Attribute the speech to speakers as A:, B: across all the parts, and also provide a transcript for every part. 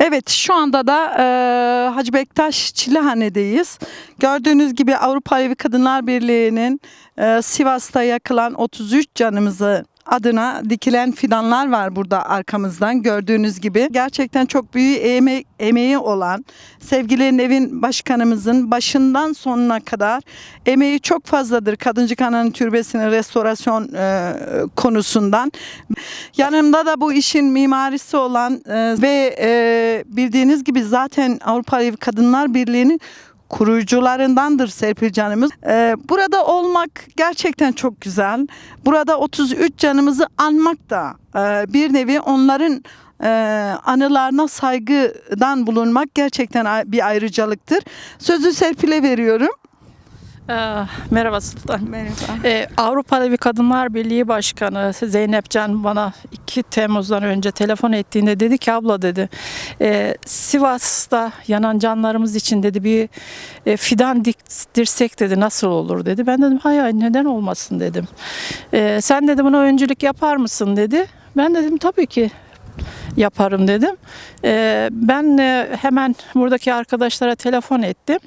A: Evet şu anda da e, Hacı Bektaş Çilehane'deyiz. Gördüğünüz gibi Avrupa Alevi Kadınlar Birliği'nin e, Sivas'ta yakılan 33 canımızı adına dikilen fidanlar var burada arkamızdan gördüğünüz gibi. Gerçekten çok büyük eme- emeği olan sevgili Nevin Başkanımızın başından sonuna kadar emeği çok fazladır Kadıncık Ana'nın türbesinin restorasyon e, konusundan. Yanımda da bu işin mimarisi olan e, ve e, bildiğiniz gibi zaten Avrupa Kadınlar Birliği'nin kurucularındandır Serpil canımız. E, burada olmak gerçekten çok güzel. Burada 33 canımızı anmak da e, bir nevi onların e, anılarına saygıdan bulunmak gerçekten bir ayrıcalıktır. Sözü Serpil'e veriyorum.
B: Ee, Merhaba Sultan.
A: Merhaba.
B: Ee, Avrupa Alevi Kadınlar Birliği Başkanı Zeynep Can bana 2 Temmuz'dan önce telefon ettiğinde dedi ki abla dedi e, Sivas'ta yanan canlarımız için dedi bir e, fidan diktirsek dedi nasıl olur dedi. Ben dedim hay hay neden olmasın dedim. E, sen dedi buna öncülük yapar mısın dedi. Ben dedim tabii ki yaparım dedim. E, ben e, hemen buradaki arkadaşlara telefon ettim.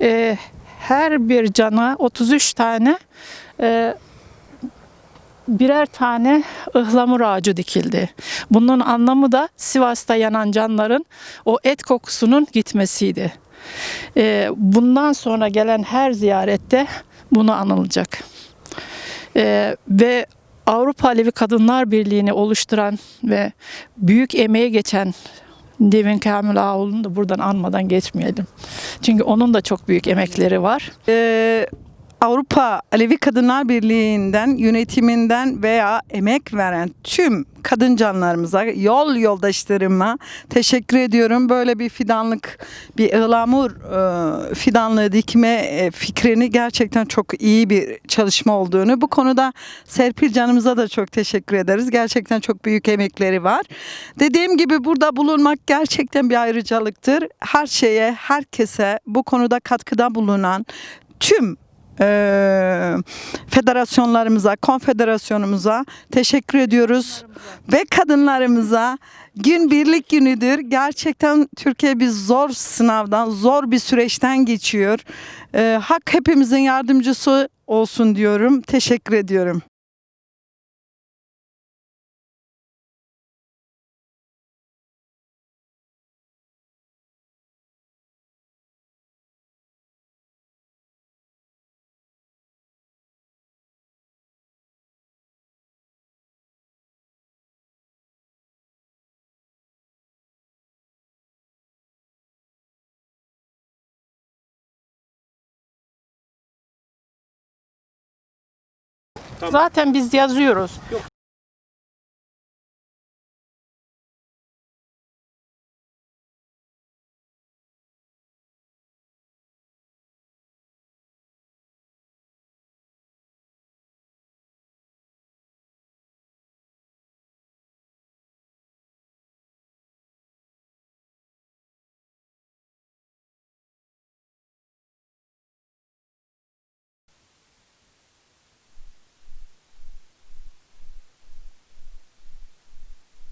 B: E, her bir cana 33 tane e, birer tane ıhlamur ağacı dikildi. Bunun anlamı da Sivas'ta yanan canların o et kokusunun gitmesiydi. E, bundan sonra gelen her ziyarette bunu anılacak. E, ve Avrupa Alevi Kadınlar Birliği'ni oluşturan ve büyük emeğe geçen Devin Kamil Ağoğlu'nu da buradan anmadan geçmeyelim. Çünkü onun da çok büyük emekleri var.
A: Ee, Avrupa Alevi Kadınlar Birliği'nden yönetiminden veya emek veren tüm kadın canlarımıza, yol yoldaşlarıma teşekkür ediyorum. Böyle bir fidanlık, bir ıhlamur e, fidanlığı dikme e, fikrini gerçekten çok iyi bir çalışma olduğunu. Bu konuda Serpil canımıza da çok teşekkür ederiz. Gerçekten çok büyük emekleri var. Dediğim gibi burada bulunmak gerçekten bir ayrıcalıktır. Her şeye, herkese bu konuda katkıda bulunan tüm eee, federasyonlarımıza, konfederasyonumuza teşekkür ediyoruz. Ve kadınlarımıza gün birlik günüdür. Gerçekten Türkiye bir zor sınavdan, zor bir süreçten geçiyor. Eee, hak hepimizin yardımcısı olsun diyorum. Teşekkür ediyorum.
B: Zaten biz yazıyoruz.